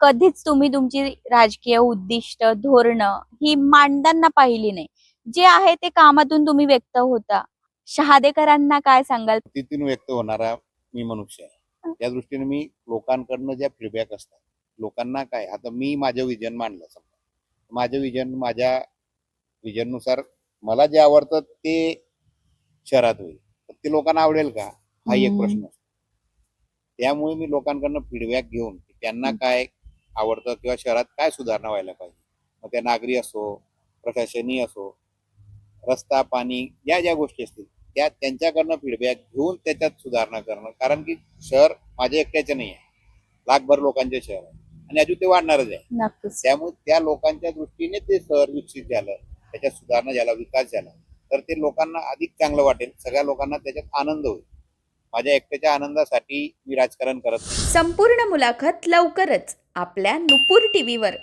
कधीच तुम्ही तुमची राजकीय उद्दिष्ट धोरण ही मांडताना पाहिली नाही. जे आहे ते कामातून तुम्ही व्यक्त होता. शहादेकरांना काय सांगाल? तिथून व्यक्त होणारा मी मनुष्य आहे. त्या दृष्टीने मी लोकांकडनं ज्या फीडबॅक असतात लोकांना काय? आता मी माझं विजन मांडलं समजा. माझं विजन माझ्या विजननुसार मला जे आवडतं ते शहरात होईल. ते लोकांना आवडेल का? हा एक. प्रश्न असतो. त्यामुळे मी लोकांकडनं फीडबॅक घेऊन त्यांना. काय आवडतं किंवा शहरात काय सुधारणा व्हायला पाहिजे? मग त्या नागरी असो प्रशासनीय असो रस्ता पाणी या ज्या गोष्टी असतील त्या त्यांच्याकडनं फीडबॅक घेऊन त्याच्यात सुधारणा करणं. कारण की शहर माझ्या एकट्याचे नाही आहे. लाखभर लोकांचे शहर आहे. आणि अजून ते वाढणारच आहे. त्यामुळे त्या लोकांच्या दृष्टीने ते शहर विकसित झालं त्याच्यात सुधारणा झाला विकास झाला तर ते लोकांना अधिक चांगलं वाटेल. सगळ्या लोकांना त्याच्यात आनंद होईल. माझ्या एकट्याच्या आनंदासाठी मी राजकारण करत संपूर्ण मुलाखत लवकरच आपल्या नुपूर टी व्हीवर